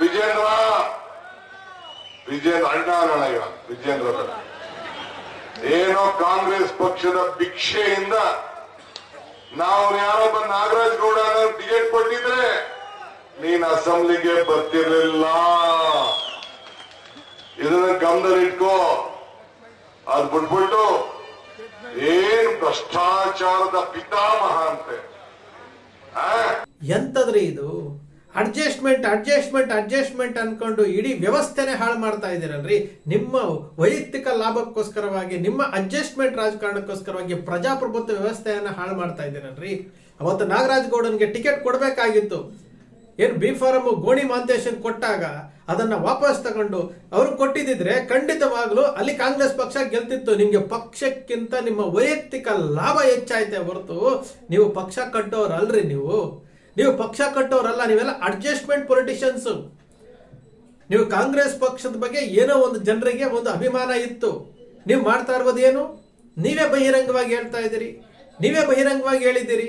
ವಿಜೇಂದ್ರ? ವಿಜೇಂದ್ರ ಅಣ್ಣ ಅಣ್ಣ ಈಗ ವಿಜೇಂದ್ರ ಏನೋ ಕಾಂಗ್ರೆಸ್ ಪಕ್ಷದ ಭಿಕ್ಷೆಯಿಂದ ನಾವು ಯಾರೊಬ್ಬ ನಾಗರಾಜ್ ಗೌಡ ಟಿಕೆಟ್ ಕೊಟ್ಟಿದ್ರೆ ನೀನ್ ಅಸೆಂಬ್ಲಿಗೆ ಬರ್ತಿರ್ಲಿಲ್ಲ. ಇದನ್ನ ಗಮನದಲ್ಲಿಟ್ಕೋ ಅದ್ ಬಿಟ್ಬಿಟ್ಟು ಏನ್ ಭ್ರಷ್ಟಾಚಾರದ ಪಿತಾಮಹ ಅಂತೆ? ಎಂತದ್ರಿ ಇದು? ಅಡ್ಜಸ್ಟ್ಮೆಂಟ್ ಅಡ್ಜಸ್ಟ್ಮೆಂಟ್ ಅಡ್ಜಸ್ಟ್ಮೆಂಟ್ ಅನ್ಕೊಂಡು ಇಡೀ ವ್ಯವಸ್ಥೆನೆ ಹಾಳು ಮಾಡ್ತಾ ಇದ್ದೀರಲ್ರಿ. ನಿಮ್ಮ ವೈಯಕ್ತಿಕ ಲಾಭಕ್ಕೋಸ್ಕರವಾಗಿ, ನಿಮ್ಮ ಅಡ್ಜಸ್ಟ್ಮೆಂಟ್ ರಾಜಕಾರಣಕ್ಕೋಸ್ಕರವಾಗಿ ಪ್ರಜಾಪ್ರಭುತ್ವ ವ್ಯವಸ್ಥೆಯನ್ನ ಹಾಳು ಮಾಡ್ತಾ ಇದ್ದೀರಲ್ರಿ. ಅವತ್ತು ನಾಗರಾಜ್ ಗೌಡನ್ಗೆ ಟಿಕೆಟ್ ಕೊಡಬೇಕಾಗಿತ್ತು. ಏನು ಬಿ ಫಾರಂ ಗೋಣಿ ಮಾಂತೇಶನ್ ಕೊಟ್ಟಾಗ ಅದನ್ನ ವಾಪಸ್ ತಗೊಂಡು ಅವರು ಕೊಟ್ಟಿದ್ರೆ ಖಂಡಿತವಾಗ್ಲೂ ಅಲ್ಲಿ ಕಾಂಗ್ರೆಸ್ ಪಕ್ಷ ಗೆಲ್ತಿತ್ತು. ನಿಮ್ಗೆ ಪಕ್ಷಕ್ಕಿಂತ ನಿಮ್ಮ ವೈಯಕ್ತಿಕ ಲಾಭ ಹೆಚ್ಚಾಯ್ತೆ ಹೊರತು ನೀವು ಪಕ್ಷ ಕಟ್ಟೋರಲ್ರಿ ನೀವು. ನೀವು ಪಕ್ಷ ಕಟ್ಟೋರಲ್ಲ, ನೀವೆಲ್ಲ ಅಡ್ಜಸ್ಟ್ಮೆಂಟ್ ಪೊಲಿಟಿಷಿಯನ್ಸ್ ನೀವು ಕಾಂಗ್ರೆಸ್ ಪಕ್ಷದ ಬಗ್ಗೆ ಏನೋ ಒಂದು ಜನರಿಗೆ ಒಂದು ಅಭಿಮಾನ ಇತ್ತು. ನೀವು ಮಾಡ್ತಾ ಇರೋದೇನು ನೀವೇ ಬಹಿರಂಗವಾಗಿ ಹೇಳ್ತಾ ಇದ್ದೀರಿ. ನೀವೇ ಬಹಿರಂಗವಾಗಿ ಹೇಳಿದ್ದೀರಿ.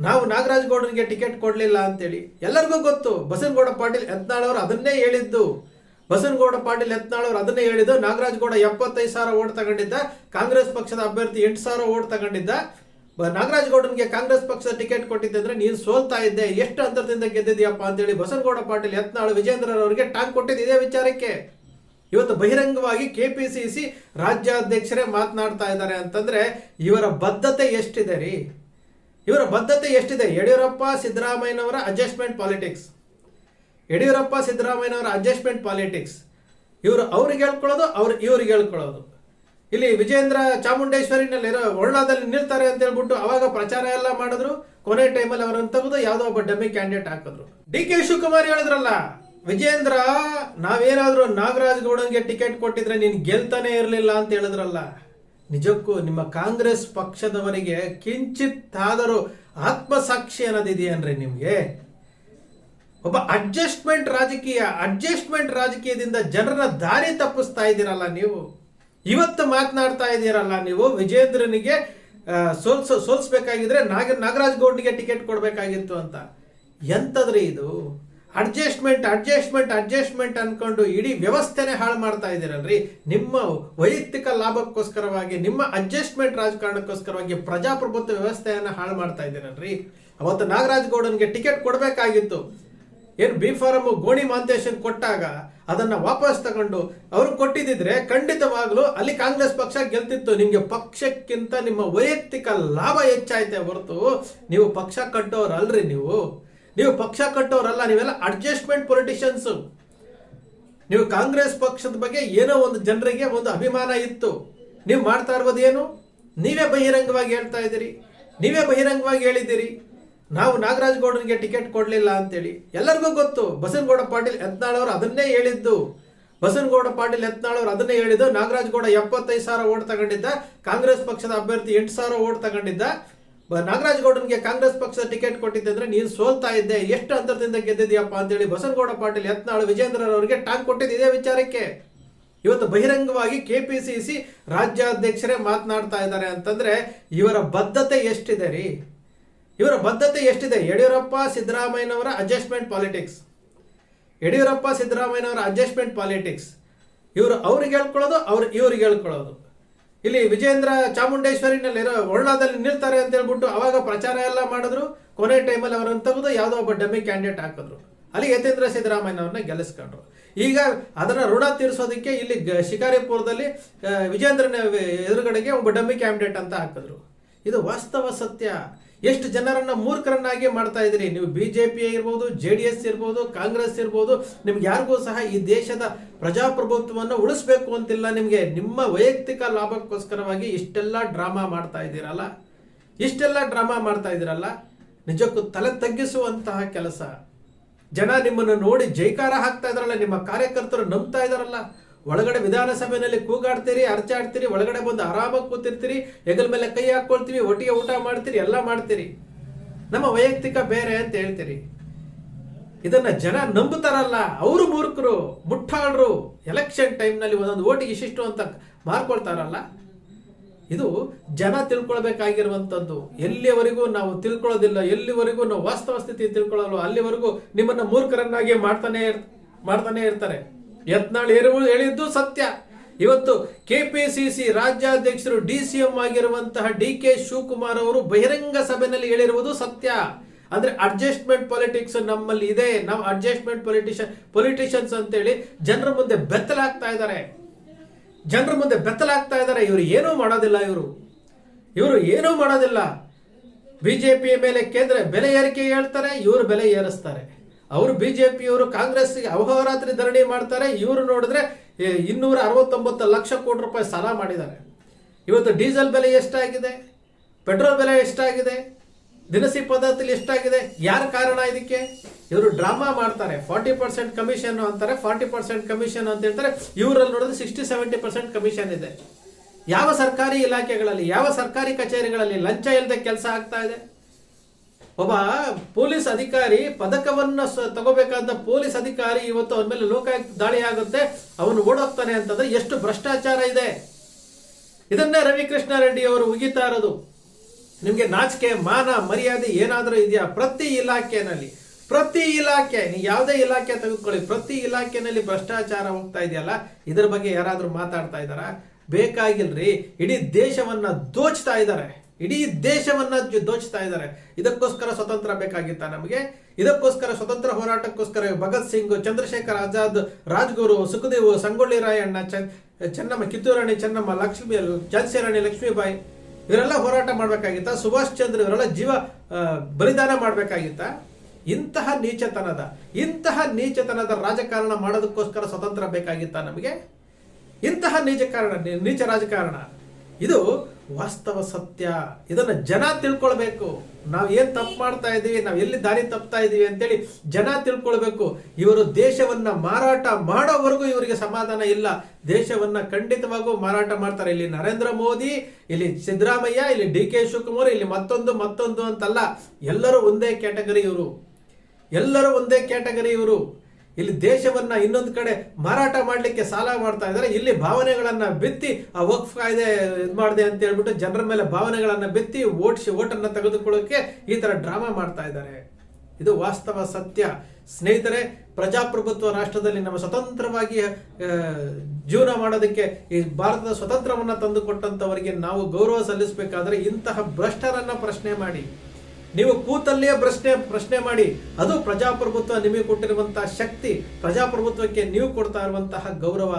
ನಾವು ನಾಗರಾಜ್ ಗೌಡರಿಗೆ ಟಿಕೆಟ್ ಕೊಡಲಿಲ್ಲ ಅಂತೇಳಿ. ಎಲ್ಲರಿಗೂ ಗೊತ್ತು ಬಸನಗೌಡ ಪಾಟೀಲ್ ಯತ್ನಾಳ್ ಅವರು ಅದನ್ನೇ ಹೇಳಿದ್ದು. ಬಸನಗೌಡ ಪಾಟೀಲ್ ಯತ್ನಾಳ್ ಅವರು ಅದನ್ನೇ ಹೇಳಿದ್ದು ನಾಗರಾಜ್ ಗೌಡ ಎಪ್ಪತ್ತೈದು ಸಾವಿರ ಓಟ್ ತಗೊಂಡಿದ್ದ, ಕಾಂಗ್ರೆಸ್ ಪಕ್ಷದ ಅಭ್ಯರ್ಥಿ ಎಂಟು ಸಾವಿರ ಓಟ್ ತಗೊಂಡಿದ್ದ. ಬ- ನಾಗರಾಜ್ ಗೌಡನಿಗೆ ಕಾಂಗ್ರೆಸ್ ಪಕ್ಷದ ಟಿಕೆಟ್ ಕೊಟ್ಟಿದ್ದೆ ಅಂದ್ರೆ ನೀನು ಸೋಲ್ತಾ ಇದ್ದೆ, ಎಷ್ಟು ಅಂತರದಿಂದ ಗೆದ್ದಿದ್ಯಪ್ಪ ಅಂತೇಳಿ ಬಸನಗೌಡ ಪಾಟೀಲ್ ಯತ್ನಾಳ್ ವಿಜೇಂದ್ರ ಅವರಿಗೆ ಟಾಂಗ್ ಕೊಟ್ಟಿದ್ದು ಇದೇ ವಿಚಾರಕ್ಕೆ. ಇವತ್ತು ಬಹಿರಂಗವಾಗಿ ಕೆ ಪಿ ಸಿ ಸಿ ರಾಜ್ಯಾಧ್ಯಕ್ಷರೇ ಮಾತನಾಡ್ತಾ ಇದ್ದಾರೆ ಅಂತಂದ್ರೆ ಇವರ ಬದ್ಧತೆ ಎಷ್ಟಿದೆ ರೀ? ಇವರ ಬದ್ಧತೆ ಎಷ್ಟಿದೆ? ಯಡಿಯೂರಪ್ಪ, ಸಿದ್ದರಾಮಯ್ಯನವರ ಅಡ್ಜಸ್ಟ್ಮೆಂಟ್ ಪಾಲಿಟಿಕ್ಸ್ ಯಡಿಯೂರಪ್ಪ, ಸಿದ್ದರಾಮಯ್ಯನವರ ಅಡ್ಜಸ್ಟ್ಮೆಂಟ್ ಪಾಲಿಟಿಕ್ಸ್ ಇವರು ಅವ್ರಿಗೆ ಹೇಳ್ಕೊಳ್ಳೋದು, ಅವ್ರು ಇವ್ರಿಗೆ ಹೇಳ್ಕೊಳ್ಳೋದು. ಇಲ್ಲಿ ವಿಜೇಂದ್ರ ಚಾಮುಂಡೇಶ್ವರಿನಲ್ಲಿ ಒಳ್ಳಾದಲ್ಲಿ ನಿಲ್ತಾರೆ ಅಂತ ಹೇಳ್ಬಿಟ್ಟು ಅವಾಗ ಪ್ರಚಾರ ಎಲ್ಲ ಮಾಡಿದ್ರು. ಕೊನೆ ಟೈಮಲ್ಲಿ ಅವರನ್ನು ತೆಗೆದು ಯಾವುದೋ ಒಬ್ಬ ಡಮ್ಮಿ ಕ್ಯಾಂಡಿಡೇಟ್ ಹಾಕಿದ್ರು. ಡಿ ಕೆ ಶಿವಕುಮಾರ್ ಹೇಳಿದ್ರಲ್ಲ ವಿಜೇಂದ್ರ ನಾವೇನಾದರೂ ನಾಗರಾಜ್ ಗೌಡಂಗೆ ಟಿಕೆಟ್ ಕೊಟ್ಟಿದ್ರೆ ನೀನು ಗೆಲ್ತಾನೆ ಇರಲಿಲ್ಲ ಅಂತ ಹೇಳಿದ್ರಲ್ಲ. ನಿಜಕ್ಕೂ ನಿಮ್ಮ ಕಾಂಗ್ರೆಸ್ ಪಕ್ಷದವರಿಗೆ ಕಿಂಚಿತ್ತಾದರೂ ಆತ್ಮಸಾಕ್ಷಿ ಅನ್ನೋದಿದೆಯನ್ರಿ ನಿಮಗೆ? ಒಬ್ಬ ಅಡ್ಜಸ್ಟ್ಮೆಂಟ್ ರಾಜಕೀಯ ಅಡ್ಜಸ್ಟ್ಮೆಂಟ್ ರಾಜಕೀಯದಿಂದ ಜನರ ದಾರಿ ತಪ್ಪಿಸ್ತಾ ಇದ್ದೀರಲ್ಲ ನೀವು? ಇವತ್ತು ಮಾತನಾಡ್ತಾ ಇದ್ದೀರಲ್ಲ ನೀವು? ವಿಜೇಂದ್ರನಿಗೆ ಸೋಲ್ಸ, ಸೋಲ್ಸ್ಬೇಕಾಗಿದ್ರೆ ನಾಗ ನಾಗರಾಜ್ ಗೌಡ್ನಿಗೆ ಟಿಕೆಟ್ ಕೊಡಬೇಕಾಗಿತ್ತು ಅಂತ. ಎಂತದ್ರಿ ಇದು? ಅಡ್ಜಸ್ಟ್ಮೆಂಟ್ ಅಡ್ಜಸ್ಟ್ಮೆಂಟ್ ಅಡ್ಜಸ್ಟ್ಮೆಂಟ್ ಅನ್ಕೊಂಡು ಇಡೀ ವ್ಯವಸ್ಥೆನೆ ಹಾಳು ಮಾಡ್ತಾ ಇದ್ದೀರಲ್ರಿ. ನಿಮ್ಮ ವೈಯಕ್ತಿಕ ಲಾಭಕ್ಕೋಸ್ಕರವಾಗಿ, ನಿಮ್ಮ ಅಡ್ಜಸ್ಟ್ಮೆಂಟ್ ರಾಜಕಾರಣಕ್ಕೋಸ್ಕರವಾಗಿ ಪ್ರಜಾಪ್ರಭುತ್ವ ವ್ಯವಸ್ಥೆಯನ್ನು ಹಾಳು ಮಾಡ್ತಾ ಇದ್ದೀರಲ್ರಿ. ಅವತ್ತು ನಾಗರಾಜ್ ಗೌಡನ್ಗೆ ಟಿಕೆಟ್ ಕೊಡಬೇಕಾಗಿತ್ತು. ಏನು ಬಿ ಫಾರಂ ಗೋಣಿ ಮಾಂತೇಶನ್ ಕೊಟ್ಟಾಗ ಅದನ್ನ ವಾಪಸ್ ತಗೊಂಡು ಅವರು ಕೊಟ್ಟಿದ್ರೆ ಖಂಡಿತವಾಗ್ಲೂ ಅಲ್ಲಿ ಕಾಂಗ್ರೆಸ್ ಪಕ್ಷ ಗೆಲ್ತಿತ್ತು. ನಿಮಗೆ ಪಕ್ಷಕ್ಕಿಂತ ನಿಮ್ಮ ವೈಯಕ್ತಿಕ ಲಾಭ ಹೆಚ್ಚಾಯ್ತೆ ಹೊರತು ನೀವು ಪಕ್ಷ ಕಟ್ಟೋರಲ್ರಿ ನೀವು. ನೀವು ಪಕ್ಷ ಕಟ್ಟೋರಲ್ಲ, ನೀವೆಲ್ಲ ಅಡ್ಜಸ್ಟ್ಮೆಂಟ್ ಪೊಲಿಟಿಷಿಯನ್ಸ್ ನೀವು ಕಾಂಗ್ರೆಸ್ ಪಕ್ಷದ ಬಗ್ಗೆ ಏನೋ ಒಂದು ಜನರಿಗೆ ಒಂದು ಅಭಿಮಾನ ಇತ್ತು. ನೀವು ಮಾಡ್ತಾ ಇರೋದು ಏನು? ನೀವೇ ಬಹಿರಂಗವಾಗಿ ಹೇಳ್ತಾ ಇದ್ದೀರಿ. ನೀವೇ ಬಹಿರಂಗವಾಗಿ ಹೇಳಿದ್ದೀರಿ. ನಾವು ನಾಗರಾಜ್ ಗೌಡನಿಗೆ ಟಿಕೆಟ್ ಕೊಡಲಿಲ್ಲ ಅಂತೇಳಿ. ಎಲ್ಲರಿಗೂ ಗೊತ್ತು, ಬಸನಗೌಡ ಪಾಟೀಲ್ ಯತ್ನಾಳವರು ಅದನ್ನೇ ಹೇಳಿದ್ದು. ಬಸನಗೌಡ ಪಾಟೀಲ್ ಯತ್ನಾಳವರು ಅದನ್ನೇ ಹೇಳಿದ್ದು. ನಾಗರಾಜ್ ಗೌಡ ಎಪ್ಪತ್ತೈದು ಸಾವಿರ ಓಟ್ ತಗೊಂಡಿದ್ದ. ಕಾಂಗ್ರೆಸ್ ಪಕ್ಷದ ಅಭ್ಯರ್ಥಿ ಎಂಟು ಸಾವಿರ ಓಟ್ ತಗೊಂಡಿದ್ದ. ನಾಗರಾಜ್ ಗೌಡನ್ಗೆ ಕಾಂಗ್ರೆಸ್ ಪಕ್ಷ ಟಿಕೆಟ್ ಕೊಟ್ಟಿದ್ದಂದ್ರೆ ನೀನು ಸೋಲ್ತಾ ಇದ್ದೆ, ಎಷ್ಟು ಅಂತರದಿಂದ ಗೆದ್ದಿದ್ಯಪ್ಪ ಅಂತೇಳಿ ಬಸನಗೌಡ ಪಾಟೀಲ್ ಯತ್ನಾಳ್ ವಿಜೇಂದ್ರ ಅವರಿಗೆ ಟಾಂಗ್ ಕೊಟ್ಟಿದ್ದು ಇದೇ ವಿಚಾರಕ್ಕೆ. ಇವತ್ತು ಬಹಿರಂಗವಾಗಿ ಕೆ ಪಿ ಸಿ ಸಿ ರಾಜ್ಯಾಧ್ಯಕ್ಷರೇ ಮಾತನಾಡ್ತಾ ಇದ್ದಾರೆ ಅಂತಂದ್ರೆ ಇವರ ಬದ್ಧತೆ ಎಷ್ಟಿದೆ ರೀ? ಇವರ ಬದ್ಧತೆ ಎಷ್ಟಿದೆ? ಯಡಿಯೂರಪ್ಪ, ಸಿದ್ದರಾಮಯ್ಯನವರ ಅಡ್ಜಸ್ಟ್ಮೆಂಟ್ ಪಾಲಿಟಿಕ್ಸ್ ಯಡಿಯೂರಪ್ಪ, ಸಿದ್ದರಾಮಯ್ಯನವರ ಅಡ್ಜಸ್ಟ್ಮೆಂಟ್ ಪಾಲಿಟಿಕ್ಸ್ ಇವರು ಅವ್ರಿಗೆ ಹೇಳ್ಕೊಳ್ಳೋದು, ಅವ್ರು ಇವ್ರಿಗೆ ಹೇಳ್ಕೊಳ್ಳೋದು. ಇಲ್ಲಿ ವಿಜೇಂದ್ರ ಚಾಮುಂಡೇಶ್ವರಿನಲ್ಲಿ ಒಳ್ಳಾದಲ್ಲಿ ನಿಲ್ತಾರೆ ಅಂತ ಹೇಳ್ಬಿಟ್ಟು ಅವಾಗ ಪ್ರಚಾರ ಎಲ್ಲ ಮಾಡಿದ್ರು. ಕೊನೆ ಟೈಮಲ್ಲಿ ಅವರನ್ನು ತೆಗೆದು ಯಾವುದೋ ಒಬ್ಬ ಡಮ್ಮಿ ಕ್ಯಾಂಡಿಡೇಟ್ ಹಾಕಿದ್ರು. ಅಲ್ಲಿ ಯತೇಂದ್ರ ಸಿದ್ದರಾಮಯ್ಯನವ್ರನ್ನ ಗೆಲ್ಲಿಸ್ಕೊಂಡ್ರು. ಈಗ ಅದನ್ನ ಋಣ ತೀರಿಸೋದಕ್ಕೆ ಇಲ್ಲಿ ಶಿಕಾರಿಪುರದಲ್ಲಿ ವಿಜೇಂದ್ರನ ಎದುರುಗಡೆಗೆ ಒಬ್ಬ ಡಮ್ಮಿ ಕ್ಯಾಂಡಿಡೇಟ್ ಅಂತ ಹಾಕಿದ್ರು. ಇದು ವಾಸ್ತವ ಸತ್ಯ. ಎಷ್ಟು ಜನರನ್ನ ಮೂರ್ಖರನ್ನಾಗಿ ಮಾಡ್ತಾ ಇದ್ದೀರಿ ನೀವು ಬಿಜೆಪಿ ಇರ್ಬೋದು ಜೆ ಡಿ ಎಸ್ ಇರ್ಬೋದು, ಕಾಂಗ್ರೆಸ್ ಇರ್ಬೋದು, ನಿಮ್ಗೆ ಯಾರಿಗೂ ಸಹ ಈ ದೇಶದ ಪ್ರಜಾಪ್ರಭುತ್ವವನ್ನು ಉಳಿಸ್ಬೇಕು ಅಂತಿಲ್ಲ ನಿಮಗೆ. ನಿಮ್ಮ ವೈಯಕ್ತಿಕ ಲಾಭಕ್ಕೋಸ್ಕರವಾಗಿ ಇಷ್ಟೆಲ್ಲ ಡ್ರಾಮಾ ಮಾಡ್ತಾ ಇದ್ದೀರಲ್ಲ? ಇಷ್ಟೆಲ್ಲ ಡ್ರಾಮಾ ಮಾಡ್ತಾ ಇದ್ದೀರಲ್ಲ? ನಿಜಕ್ಕೂ ತಲೆ ತಗ್ಗಿಸುವಂತಹ ಕೆಲಸ. ಜನ ನಿಮ್ಮನ್ನು ನೋಡಿ ಜೈಕಾರ ಹಾಕ್ತಾ ಇದಾರಲ್ಲ ನಿಮ್ಮ ಕಾರ್ಯಕರ್ತರು ನಂಬ್ತಾ ಇದಾರಲ್ಲ ಒಳಗಡೆ ವಿಧಾನಸಭೆಯಲ್ಲಿ ಕೂಗಾಡ್ತೀರಿ ಅರ್ಚಾಡ್ತೀರಿ ಒಳಗಡೆ ಬಂದು ಆರಾಮಾಗಿ ಕೂತಿರ್ತೀರಿ, ಹೆಗಲ ಮೇಲೆ ಕೈ ಹಾಕೊಳ್ತೀವಿ, ಒಟ್ಟಿಗೆ ಊಟ ಮಾಡ್ತೀರಿ, ಎಲ್ಲ ಮಾಡ್ತೀರಿ. ನಮ್ಮ ವೈಯಕ್ತಿಕ ಬೇರೆ ಅಂತ ಹೇಳ್ತೀರಿ. ಇದನ್ನ ಜನ ನಂಬುತ್ತಾರಲ್ಲ, ಅವರು ಮೂರ್ಖರು, ಮುಟ್ಟಾಳ್ರು ಎಲೆಕ್ಷನ್ ಟೈಮ್ನಲ್ಲಿ ಒಂದೊಂದು ಓಟಿಗೆ ಇಷ್ಟಿಷ್ಟು ಅಂತ ಮಾರ್ಕೊಳ್ತಾರಲ್ಲ ಇದು ಜನ ತಿಳ್ಕೊಳ್ಬೇಕಾಗಿರುವಂಥದ್ದು. ಎಲ್ಲಿವರೆಗೂ ನಾವು ತಿಳ್ಕೊಳ್ಳೋದಿಲ್ಲ, ಎಲ್ಲಿವರೆಗೂ ನಾವು ವಾಸ್ತವ ಸ್ಥಿತಿ ತಿಳ್ಕೊಳ್ಳಲ್ಲ, ಅಲ್ಲಿವರೆಗೂ ನಿಮ್ಮನ್ನ ಮೂರ್ಖರನ್ನಾಗಿ ಮಾಡ್ತಾನೆ ಇರ್- ಮಾಡ್ತಾನೆ ಇರ್ತಾರೆ. ಯತ್ನಾಳ್ ಹೇರುವ- ಹೇಳಿದ್ದು ಸತ್ಯ. ಇವತ್ತು ಕೆಪಿಸಿಸಿ ರಾಜ್ಯಾಧ್ಯಕ್ಷರು ಡಿ ಸಿ ಎಂ ಆಗಿರುವಂತಹ ಡಿ ಕೆ ಶಿವಕುಮಾರ್ ಅವರು ಬಹಿರಂಗ ಸಭೆಯಲ್ಲಿ ಹೇಳಿರುವುದು ಸತ್ಯ. ಅಂದ್ರೆ ಅಡ್ಜಸ್ಟ್ಮೆಂಟ್ ಪೊಲಿಟಿಕ್ಸ್ ನಮ್ಮಲ್ಲಿ ಇದೆ. ನಾವು ಅಡ್ಜಸ್ಟ್ಮೆಂಟ್ ಪೊಲಿಟಿಷಿಯನ್ ಪೊಲಿಟಿಷಿಯನ್ಸ್ ಅಂತೇಳಿ ಜನರ ಮುಂದೆ ಬೆತ್ತಲಾಗ್ತಾ ಇದ್ದಾರೆ. ಜನರ ಮುಂದೆ ಬೆತ್ತಲಾಗ್ತಾ ಇದ್ದಾರೆ. ಇವರು ಏನೂ ಮಾಡೋದಿಲ್ಲ ಇವರು. ಇವರು ಏನೂ ಮಾಡೋದಿಲ್ಲ. ಬಿಜೆಪಿಯ ಮೇಲೆ ಕೇಂದ್ರ ಬೆಲೆ ಏರಿಕೆ ಹೇಳ್ತಾರೆ, ಇವರು ಬೆಲೆ ಏರಿಸ್ತಾರೆ. ಅವರು ಬಿಜೆಪಿಯವರು ಕಾಂಗ್ರೆಸ್ಗೆ ಅಹೋರಾತ್ರಿ ಧರಣಿ ಮಾಡ್ತಾರೆ. ಇವರು ನೋಡಿದ್ರೆ ಇನ್ನೂರ ಅರವತ್ತೊಂಬತ್ತು ಲಕ್ಷ ಕೋಟಿ ರೂಪಾಯಿ ಸಾಲ ಮಾಡಿದ್ದಾರೆ. ಇವತ್ತು ಡೀಸೆಲ್ ಬೆಲೆ ಎಷ್ಟಾಗಿದೆ? ಪೆಟ್ರೋಲ್ ಬೆಲೆ ಎಷ್ಟಾಗಿದೆ? ದಿನಸಿ ಪದಾರ್ಥದಲ್ಲಿ ಎಷ್ಟಾಗಿದೆ? ಯಾರು ಕಾರಣ ಇದಕ್ಕೆ? ಇವರು ಡ್ರಾಮಾ ಮಾಡ್ತಾರೆ. ಫಾರ್ಟಿ ಪರ್ಸೆಂಟ್ ಕಮಿಷನ್ ಅಂತಾರೆ. ಫಾರ್ಟಿ ಪರ್ಸೆಂಟ್ ಕಮಿಷನ್ ಅಂತ ಹೇಳ್ತಾರೆ. ಇವರಲ್ಲಿ ನೋಡಿದ್ರೆ ಸಿಕ್ಸ್ಟಿ ಸೆವೆಂಟಿ ಪರ್ಸೆಂಟ್ ಕಮಿಷನ್ ಇದೆ. ಯಾವ ಸರ್ಕಾರಿ ಇಲಾಖೆಗಳಲ್ಲಿ, ಯಾವ ಸರ್ಕಾರಿ ಕಚೇರಿಗಳಲ್ಲಿ ಲಂಚ ಇಲ್ಲದೆ ಕೆಲಸ ಆಗ್ತಾ ಇದೆ? ಒಬ್ಬ ಪೊಲೀಸ್ ಅಧಿಕಾರಿ ಪದಕವನ್ನ ತಗೋಬೇಕಾದ ಪೊಲೀಸ್ ಅಧಿಕಾರಿ ಇವತ್ತು ಅವನ ಮೇಲೆ ಲೋಕಾಯುಕ್ತ ದಾಳಿ ಆಗುತ್ತೆ, ಅವನು ಓಡೋಗ್ತಾನೆ ಅಂತಂದ್ರೆ ಎಷ್ಟು ಭ್ರಷ್ಟಾಚಾರ ಇದೆ. ಇದನ್ನೇ ರವಿಕೃಷ್ಣ ರೆಡ್ಡಿ ಅವರು ಉಗಿತಾ ಇರೋದು. ನಿಮ್ಗೆ ನಾಚಿಕೆ, ಮಾನ, ಮರ್ಯಾದೆ ಏನಾದರೂ ಇದೆಯಾ? ಪ್ರತಿ ಇಲಾಖೆನಲ್ಲಿ, ಪ್ರತಿ ಇಲಾಖೆ ನೀವು ಯಾವುದೇ ಇಲಾಖೆ ತೆಗೆದುಕೊಳ್ಳಿ, ಪ್ರತಿ ಇಲಾಖೆನಲ್ಲಿ ಭ್ರಷ್ಟಾಚಾರ ಹೋಗ್ತಾ ಇದೆಯಲ್ಲ, ಇದ್ರ ಬಗ್ಗೆ ಯಾರಾದರೂ ಮಾತಾಡ್ತಾ ಇದ್ದಾರಾ? ಬೇಕಾಗಿಲ್ರಿ, ಇಡೀ ದೇಶವನ್ನ ದೋಚ್ತಾ ಇದ್ದಾರೆ. ಇಡೀ ದೇಶವನ್ನ ದೋಚಿಸ್ತಾ ಇದ್ದಾರೆ. ಇದಕ್ಕೋಸ್ಕರ ಸ್ವತಂತ್ರ ಬೇಕಾಗಿತ್ತ ನಮಗೆ? ಇದಕ್ಕೋಸ್ಕರ ಸ್ವತಂತ್ರ ಹೋರಾಟಕ್ಕೋಸ್ಕರ ಭಗತ್ ಸಿಂಗ್, ಚಂದ್ರಶೇಖರ್ ಆಜಾದ್, ರಾಜ್ಗುರು, ಸುಖದೇವ್, ಸಂಗೊಳ್ಳಿ ರಾಯಣ್ಣ ಚೆನ್ನಮ್ಮ ಕಿತ್ತೂರಾಣಿ ಚೆನ್ನಮ್ಮ, ಲಕ್ಷ್ಮಿ ಝಾನ್ಸಿ ರಾಣಿ ಲಕ್ಷ್ಮೀಬಾಯಿ, ಇವರೆಲ್ಲ ಹೋರಾಟ ಮಾಡ್ಬೇಕಾಗಿತ್ತ? ಸುಭಾಷ್ ಚಂದ್ರ ಇವರೆಲ್ಲ ಜೀವ ಬಲಿದಾನ ಮಾಡಬೇಕಾಗಿತ್ತ? ಇಂತಹ ನೀಚತನದ ಇಂತಹ ನೀಚತನದ ರಾಜಕಾರಣ ಮಾಡೋದಕ್ಕೋಸ್ಕರ ಸ್ವತಂತ್ರ ಬೇಕಾಗಿತ್ತ ನಮಗೆ? ಇಂತಹ ನೀಚ ಕಾರಣ ನೀಚ ರಾಜಕಾರಣ. ಇದು ವಾಸ್ತವ ಸತ್ಯ. ಇದನ್ನ ಜನ ತಿಳ್ಕೊಳ್ಬೇಕು. ನಾವು ಏನು ತಪ್ಪು ಮಾಡ್ತಾ ಇದೀವಿ, ನಾವು ಎಲ್ಲಿ ದಾರಿ ತಪ್ತಾ ಇದೀವಿ ಅಂತೇಳಿ ಜನ ತಿಳ್ಕೊಳ್ಬೇಕು. ಇವರು ದೇಶವನ್ನ ಮಾರಾಟ ಮಾಡೋವರೆಗೂ ಇವರಿಗೆ ಸಮಾಧಾನ ಇಲ್ಲ. ದೇಶವನ್ನ ಖಂಡಿತವಾಗೂ ಮಾರಾಟ ಮಾಡ್ತಾರೆ. ಇಲ್ಲಿ ನರೇಂದ್ರ ಮೋದಿ, ಇಲ್ಲಿ ಸಿದ್ದರಾಮಯ್ಯ, ಇಲ್ಲಿ ಡಿ ಕೆ ಶಿವಕುಮಾರ್, ಇಲ್ಲಿ ಮತ್ತೊಂದು ಮತ್ತೊಂದು ಅಂತಲ್ಲ. ಎಲ್ಲರೂ ಒಂದೇ ಕ್ಯಾಟಗರಿ ಇವರು. ಎಲ್ಲರೂ ಒಂದೇ ಕ್ಯಾಟಗರಿ ಇವರು. ಇಲ್ಲಿ ದೇಶವನ್ನ ಇನ್ನೊಂದು ಕಡೆ ಮಾರಾಟ ಮಾಡಲಿಕ್ಕೆ ಸಾಲ ಮಾಡ್ತಾ ಇದ್ದಾರೆ. ಇಲ್ಲಿ ಭಾವನೆಗಳನ್ನ ಬಿತ್ತಿ ಆ ವಕ್ಫ್ ಕಾಯ್ದೆ ಇದು ಮಾಡಿದೆ ಅಂತ ಹೇಳ್ಬಿಟ್ಟು ಜನರ ಮೇಲೆ ಭಾವನೆಗಳನ್ನ ಬಿತ್ತಿ ಓಟ್ಸಿ ಓಟನ್ನ ತೆಗೆದುಕೊಳ್ಳೋಕೆ ಈ ತರ ಡ್ರಾಮಾ ಮಾಡ್ತಾ ಇದ್ದಾರೆ. ಇದು ವಾಸ್ತವ ಸತ್ಯ. ಸ್ನೇಹಿತರೆ, ಪ್ರಜಾಪ್ರಭುತ್ವ ರಾಷ್ಟ್ರದಲ್ಲಿ ನಮ್ಮ ಸ್ವತಂತ್ರವಾಗಿ ಜೀವನ ಮಾಡೋದಕ್ಕೆ ಈ ಭಾರತದ ಸ್ವತಂತ್ರವನ್ನ ತಂದುಕೊಟ್ಟಂತವರಿಗೆ ನಾವು ಗೌರವ ಸಲ್ಲಿಸಬೇಕಾದ್ರೆ ಇಂತಹ ಭ್ರಷ್ಟರನ್ನ ಪ್ರಶ್ನೆ ಮಾಡಿ. ನೀವು ಕೂತಲ್ಲೇ ಪ್ರಶ್ನೆ ಪ್ರಶ್ನೆ ಮಾಡಿ, ಅದು ಪ್ರಜಾಪ್ರಭುತ್ವ ನಿಮಗೆ ಕೊಟ್ಟಿರುವಂತಹ ಶಕ್ತಿ, ಪ್ರಜಾಪ್ರಭುತ್ವಕ್ಕೆ ನೀವು ಕೊಡ್ತಾ ಇರುವಂತಹ ಗೌರವ.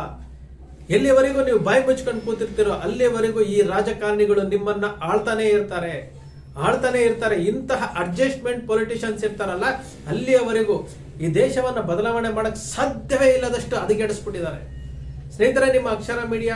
ಎಲ್ಲಿವರೆಗೂ ನೀವು ಬಾಯಿ ಮುಚ್ಕೊಂಡು ಕೂತಿರ್ತೀರೋ ಅಲ್ಲಿವರೆಗೂ ಈ ರಾಜಕಾರಣಿಗಳು ನಿಮ್ಮನ್ನ ಆಳ್ತಾನೆ ಇರ್ತಾರೆ. ಆಳ್ತಾನೆ ಇರ್ತಾರೆ. ಇಂತಹ ಅಡ್ಜಸ್ಟ್ಮೆಂಟ್ ಪೊಲಿಟಿಷಿಯನ್ಸ್ ಇರ್ತಾರಲ್ಲ, ಅಲ್ಲಿಯವರೆಗೂ ಈ ದೇಶವನ್ನ ಬದಲಾವಣೆ ಮಾಡಕ್ಕೆ ಸಾಧ್ಯವೇ ಇಲ್ಲದಷ್ಟು ಹದಗೆಡಿಸ್ಬಿಟ್ಟಿದ್ದಾರೆ ಸ್ನೇಹಿತರೆ, ನಿಮ್ಮ ಅಕ್ಷರ ಮೀಡಿಯಾ